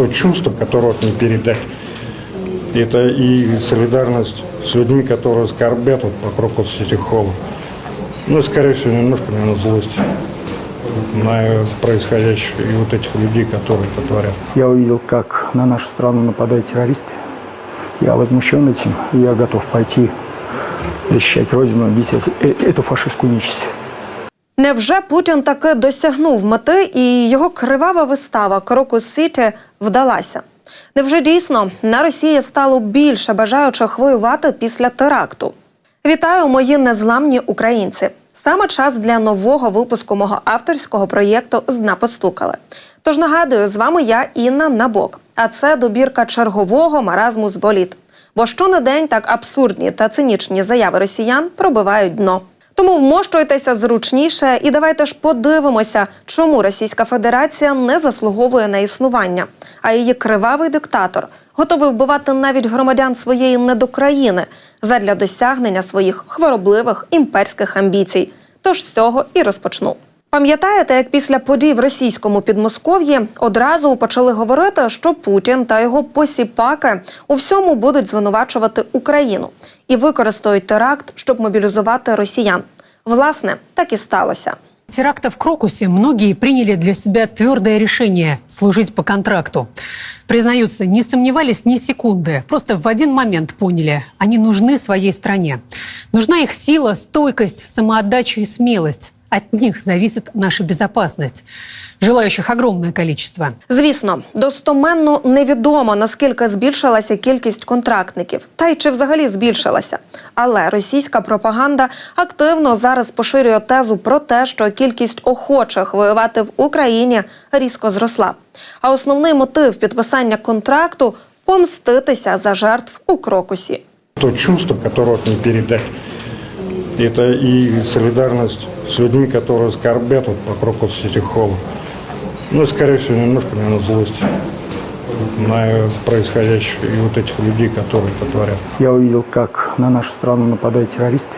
то чувство, которое не передать. Это и солидарность с людьми, которые скорбят вот по Крокус-Сити Холла. Ну, скорее всего, немножко, наверное, злость на происходящее и вот этих людей, которые это творят. Я увидел, как на нашу страну нападают террористы. Я возмущен этим, и я готов пойти защищать Родину, бить э- эту фашистскую нечисть. Невже Путін таки досягнув мети і його кривава вистава Крокус Сіті вдалася? Невже дійсно на Росії стало більше бажаючих воювати після теракту? Вітаю, мої незламні українці! Саме час для нового випуску мого авторського проєкту Зна постукали. Тож нагадую, з вами я Інна Набок. А це добірка чергового маразму з боліт. Бо щонедень так абсурдні та цинічні заяви росіян пробивають дно. Тому вмощуйтеся зручніше і давайте ж подивимося, чому Російська Федерація не заслуговує на існування, а її кривавий диктатор готовий вбивати навіть громадян своєї недокраїни задля досягнення своїх хворобливих імперських амбіцій. Тож з цього і розпочну. Пам'ятаєте, як після подій в російському Підмосков'ї одразу почали говорити, що Путін та його посіпаки у всьому будуть звинувачувати Україну і використають теракт, щоб мобілізувати росіян. Власне, так і сталося. теракта в Крокусе многие приняли для себя твердое решение служить по контракту. Признаются, не сомневались ни секунды, просто в один момент поняли, они нужны своей стране. Нужна их сила, стойкость, самоотдача и смелость. От них зависит наша безопасность. Желающих огромное количество. Звісно, достоменно невідомо наскільки збільшилася кількість контрактників, та й чи взагалі збільшилася. Але російська пропаганда активно зараз поширює тезу про те, що кількість охочих воювати в Україні різко зросла. А основний мотив підписання контракту помститися за жертв у крокусі. То чувство, которое не передать. Это и солидарность с людьми, которые скорбят вот по Крокус-Сити Холла. Ну, скорее всего, немножко, наверное, злость на происходящее и вот этих людей, которые это творят. Я увидел, как на нашу страну нападают террористы.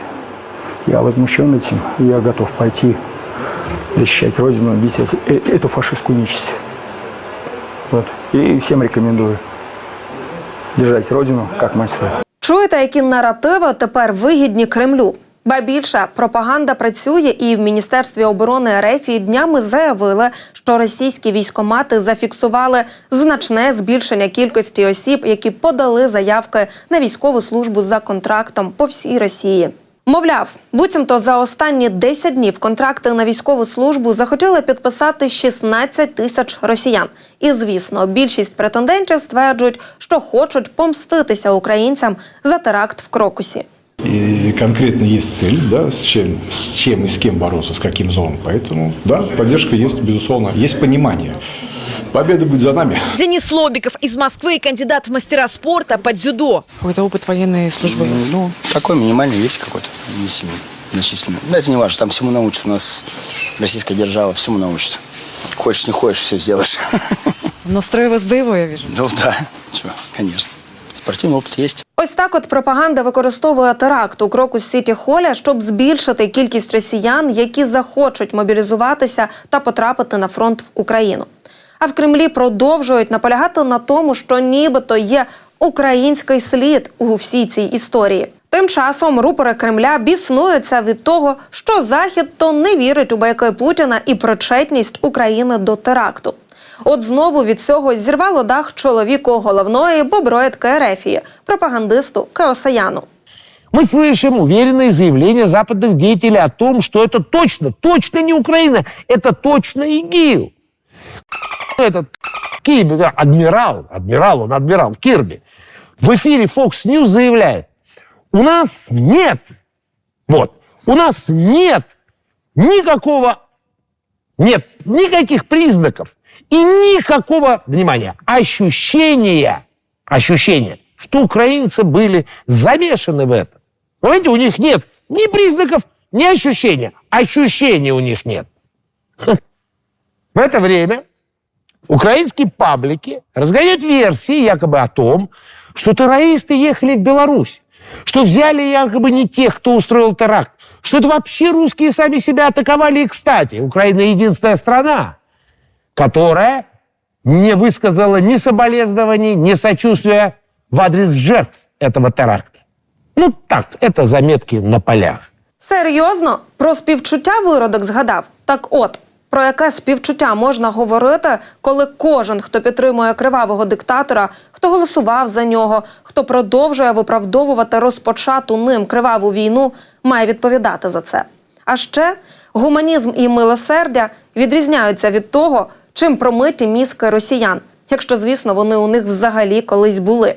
Я возмущен этим, и я готов пойти защищать Родину, бить э- эту фашистскую нечисть. Вот. И всем рекомендую держать Родину как мать свою. Чуєте, які наративи тепер вигідні Кремлю? Ба більше пропаганда працює, і в міністерстві оборони РФ днями заявили, що російські військомати зафіксували значне збільшення кількості осіб, які подали заявки на військову службу за контрактом по всій Росії. Мовляв, буцімто за останні 10 днів контракти на військову службу захотіли підписати 16 тисяч росіян. І звісно, більшість претендентів стверджують, що хочуть помститися українцям за теракт в Крокусі. И конкретно есть цель, да, с чем, с чем и с кем бороться, с каким злом. Поэтому, да, поддержка есть, безусловно, есть понимание. Победа будет за нами. Денис Лобиков из Москвы, кандидат в мастера спорта по дзюдо. Какой-то опыт военной службы. Ну, такой минимальный есть какой-то, не сильно значительный. Но это не важно, там всему научат. У нас российская держава всему научит. Хочешь, не хочешь, все сделаешь. Настрой у вас боевой, я вижу. Ну да, чего, конечно. Спортивный опыт есть. Ось так от пропаганда використовує теракт у Крокус Сіті Холі, щоб збільшити кількість росіян, які захочуть мобілізуватися та потрапити на фронт в Україну. А в Кремлі продовжують наполягати на тому, що нібито є український слід у всій цій історії. Тим часом рупори Кремля біснуються від того, що Захід то не вірить у байки Путіна і причетність України до теракту. От знову від цього зірвало дах чоловіку головної боброїдки Ерефії, пропагандисту Кеосаяну. Мы слышим уверенные заявления западных деятелей о том, что это точно, точно не Украина, это точно ИГИЛ. Этот Кирби, да, адмирал, адмирал, он адмирал Кирби, в эфире Fox News заявляет, у нас нет, вот, у нас нет никакого, нет никаких признаков и никакого, внимания, ощущения, ощущения, что украинцы были замешаны в этом. Понимаете, у них нет ни признаков, ни ощущения. Ощущений у них нет. В это время украинские паблики разгоняют версии якобы о том, что террористы ехали в Беларусь, что взяли якобы не тех, кто устроил теракт, что это вообще русские сами себя атаковали. И, кстати, Украина единственная страна, которая не высказала ни соболезнований, ни сочувствия в адрес жертв этого теракта. Ну так, это заметки на полях. Серйозно, про співчуття виродок згадав. Так от, про яке співчуття можна говорити, коли кожен, хто підтримує кривавого диктатора, хто голосував за нього, хто продовжує виправдовувати розпочату ним криваву війну, має відповідати за це. А ще гуманізм і милосердя відрізняються від того, чим промиті мізки росіян, якщо, звісно, вони у них взагалі колись були.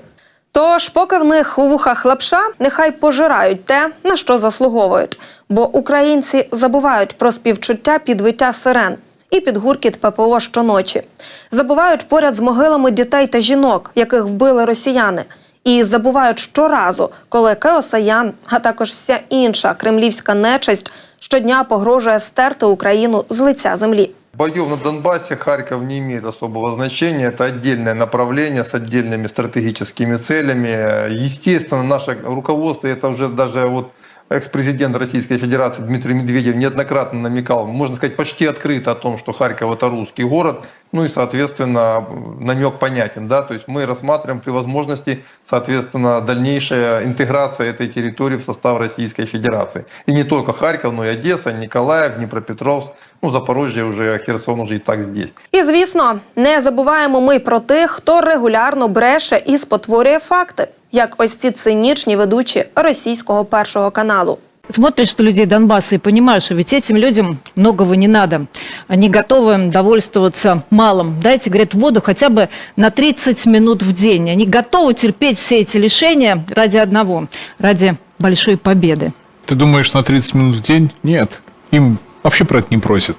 Тож, поки в них у вухах лапша, нехай пожирають те, на що заслуговують. Бо українці забувають про співчуття підвиття сирен і під гуркіт ППО щоночі. Забувають поряд з могилами дітей та жінок, яких вбили росіяни. І забувають щоразу, коли Кеосаян, а також вся інша кремлівська нечисть щодня погрожує стерти Україну з лиця землі. Боев на Донбассе Харьков не имеет особого значения. Это отдельное направление с отдельными стратегическими целями. Естественно, наше руководство, это уже даже вот экс-президент Российской Федерации Дмитрий Медведев неоднократно намекал, можно сказать, почти открыто о том, что Харьков это русский город. Ну и, соответственно, намек понятен. Да? То есть мы рассматриваем при возможности, соответственно, дальнейшая интеграция этой территории в состав Российской Федерации. И не только Харьков, но и Одесса, Николаев, Днепропетровск, ну, Запорожье уже, Херсон уже и так здесь. І звісно, не забуваємо ми про тих, хто регулярно бреше і спотворює факти, як ось ці цинічні ведучі російського першого каналу. Смотришь на людей Донбасса и понимаешь, что ведь этим людям многого не надо. Они готовы довольствоваться малым. Дайте, говорят, воду хотя бы на 30 минут в день. Они готовы терпеть все эти лишения ради одного, ради большой победы. Ты думаешь, на 30 минут в день? Нет. Им вообще про это не просят.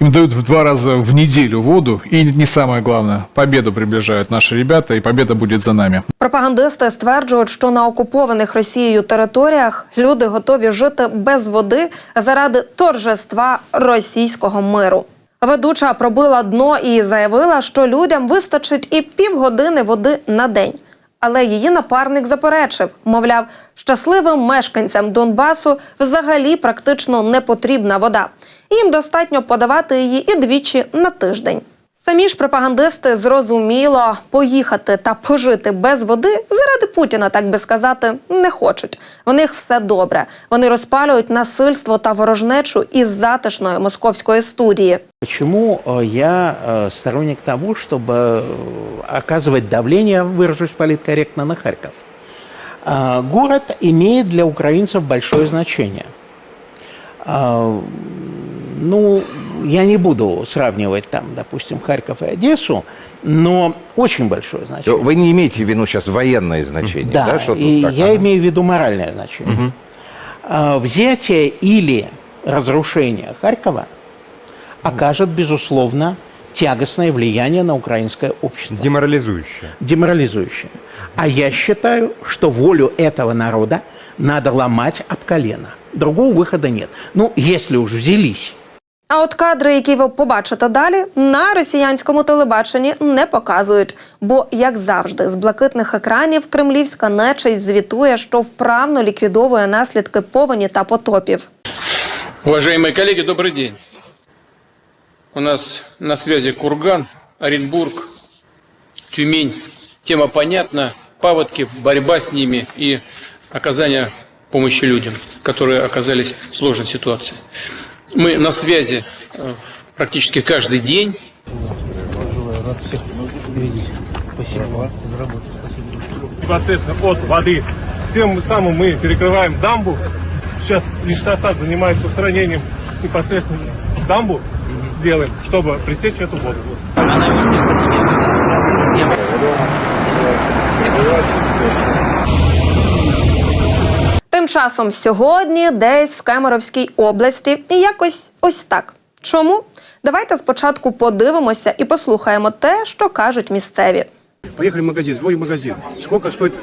Им дают в два раза в неделю воду. И не самое главное, победу приближают наши ребята, и победа будет за нами. Пропагандисти стверджують, що на окупованих Росією територіях люди готові жити без води заради торжества російського миру. Ведуча пробила дно і заявила, що людям вистачить і півгодини води на день. Але її напарник заперечив, мовляв, щасливим мешканцям Донбасу взагалі практично не потрібна вода. Їм достатньо подавати її і двічі на тиждень. Самі ж пропагандисти зрозуміло поїхати та пожити без води заради Путіна, так би сказати, не хочуть. В них все добре. Вони розпалюють насильство та ворожнечу із затишної московської студії. Почему э, я э, сторонник того, чтобы э, оказывать давление, выражусь политкорректно, на Харьков? А, Город имеет для украинцев большое значение. А, Ну, я не буду сравнивать там, допустим, Харьков и Одессу, но очень большое значение. Вы не имеете в виду сейчас военное значение, да? Да, что и так? я Ага. имею в виду моральное значение. А, Взятие или разрушение Харькова окажет, безусловно, тягостное влияние на украинское общество. Деморализующее. Деморализующее. А я считаю, что волю этого народа надо ломать об колено. Другого выхода нет. Ну, если уж взялись А от кадри, які ви побачите далі, на росіянському телебаченні не показують. Бо, як завжди, з блакитних екранів кремлівська нечисть звітує, що вправно ліквідовує наслідки повені та потопів. Уважаемые коллеги, добрый день. У нас на связи Курган, Оренбург, Тюмень. Тема понятна. Паводки, борьба с ними и оказание помощи людям, которые оказались в сложной ситуации. Мы на связи э, практически каждый день. непосредственно от воды. Тем самым мы перекрываем дамбу. Сейчас лишь состав занимается устранением непосредственно дамбу делаем, чтобы пресечь эту воду. Тим часом сьогодні десь в Кемеровській області і якось ось так. Чому? Давайте спочатку подивимося і послухаємо те, що кажуть місцеві. Поехали в магазин, звоним в магазин. Сколько стоит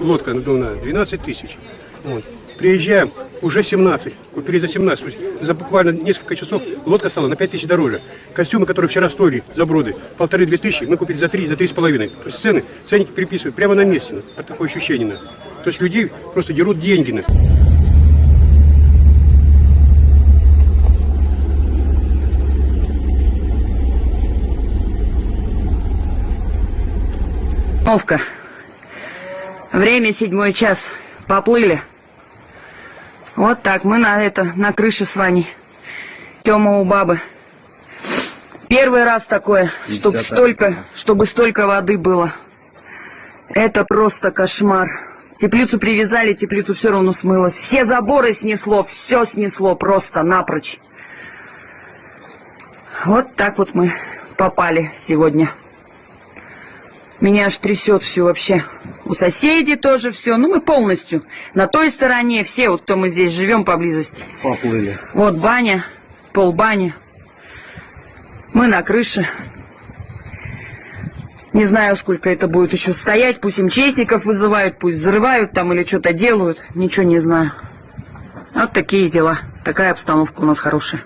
лодка надувная? 12 тысяч. Вот. Приезжаем, уже 17. Купили за 17. То есть за буквально несколько часов лодка стала на 5 тысяч дороже. Костюмы, которые вчера стоили за броды, полторы-две тысячи, мы купили за 3, за три с половиной. То есть цены, ценники переписывают прямо на месте. Под такое ощущение. на. То есть людей просто дерут деньги. на. Новка. Время седьмой час. Поплыли. Вот так, мы на это, на крыше с Ваней. Тёма у бабы. Первый раз такое, чтобы столько, чтобы столько воды было. Это просто кошмар. Теплицу привязали, теплицу все равно смыло. Все заборы снесло, все снесло просто напрочь. Вот так вот мы попали сегодня. Меня аж трясет все вообще. У соседей тоже все. Ну, мы полностью. На той стороне все, вот кто мы здесь живем поблизости. Поплыли. Вот баня, полбани. Мы на крыше. Не знаю, сколько это будет еще стоять. Пусть МЧСников вызывают, пусть взрывают там или что-то делают. Ничего не знаю. Вот такие дела. Такая обстановка у нас хорошая.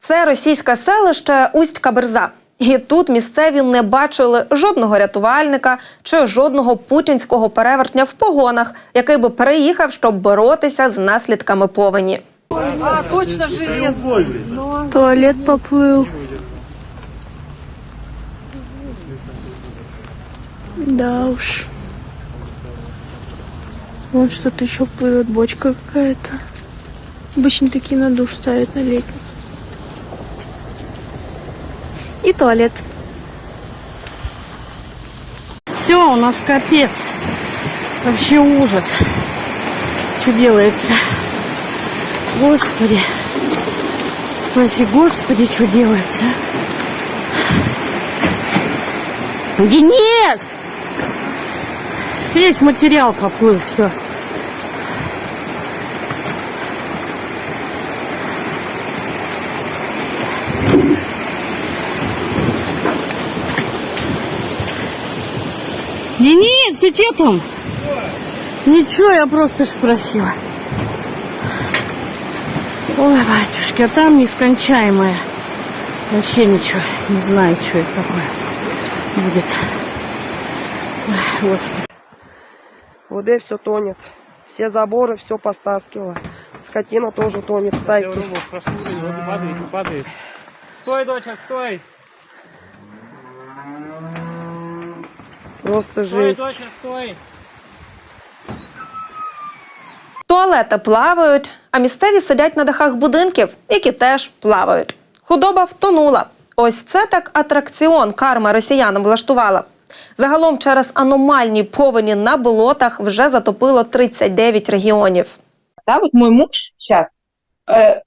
Це російське селище Усть-Каберза. І тут місцеві не бачили жодного рятувальника чи жодного путінського перевертня в погонах, який би переїхав, щоб боротися з наслідками повені. А, точно железо. Туалет поплыл. Да уж. Вон что-то еще плывет, бочка какая-то. Обычно такие на душ ставят на летний. И туалет. Все, у нас капец. Вообще ужас. Что делается? Господи. Спаси, Господи, что делается? Денис! Весь материал поплыл, все. Денис, ты че там? Ничего, я просто спросила. Ой, батюшки, а там нескончаемое. Вообще ничего, не знаю, что это такое будет. Ой, Господи. ВД все тонет. Все заборы, все постаскивало. Скотина тоже тонет, стайки. падает, падает. Стой, доча, стой! Просто жесть. стой! Туалети плавають, а місцеві сидять на дахах будинків, які теж плавають. Худоба втонула. Ось це так атракціон карма росіянам влаштувала. Загалом через аномальні повені на болотах вже затопило 39 регіонів. да, вот мой муж сейчас э,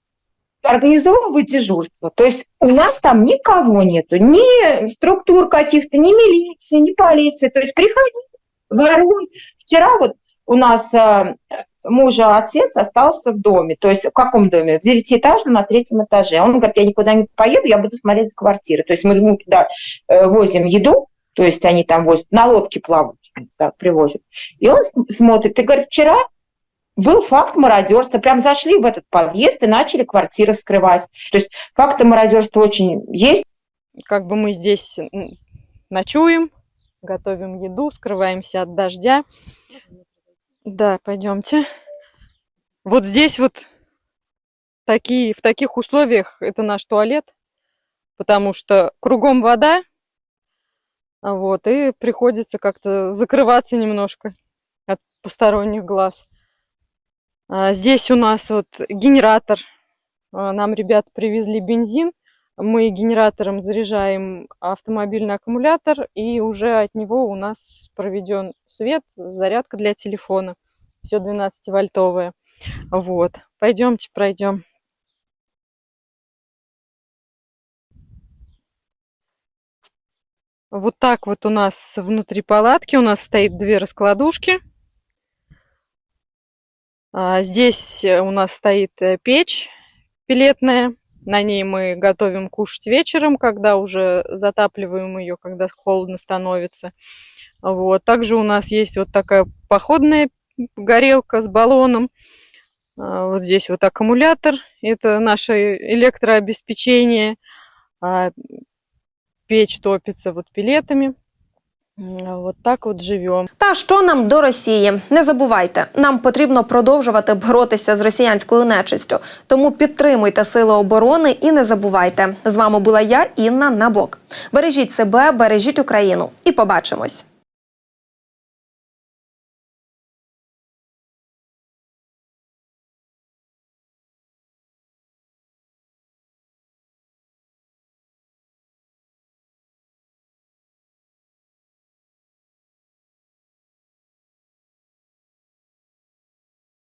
организовывает дежурство. То есть у нас там никого нету, ни структур каких-то, ни милиции, ни полиции. То есть приходи, воруй. Вчера вот у нас э, мужа отец остался в доме. То есть в каком доме? В девятиэтажном на третьем этаже. Он говорит, я никуда не поеду, я буду смотреть за квартиры. То есть мы ему туда э, возим еду, то есть они там возят, на лодке плавают, так, привозят. И он смотрит и говорит, вчера был факт мародерства. Прям зашли в этот подъезд и начали квартиры вскрывать. То есть факты мародерства очень есть. Как бы мы здесь ночуем, готовим еду, скрываемся от дождя. Да, пойдемте. Вот здесь вот такие, в таких условиях это наш туалет, потому что кругом вода, вот, и приходится как-то закрываться немножко от посторонних глаз. А Здесь у нас вот генератор. А, Нам ребята привезли бензин. Мы генератором заряжаем автомобильный аккумулятор, и уже от него у нас проведен свет, зарядка для телефона. Все 12-вольтовое. Вот. Пойдемте пройдем. Вот так вот у нас внутри палатки у нас стоит две раскладушки. А, Здесь у нас стоит э, печь пилетная. На ней мы готовим кушать вечером, когда уже затапливаем ее, когда холодно становится. Вот. Также у нас есть вот такая походная горелка с баллоном. А, Вот здесь вот аккумулятор. Это наше электрообеспечение. Печь топится вот пилетами. М, Вот так от живемо. Та що нам до Росії? Не забувайте, нам потрібно продовжувати боротися з росіянською нечистю. Тому підтримуйте сили оборони і не забувайте. З вами була я, Інна Набок. Бережіть себе, бережіть Україну і побачимось.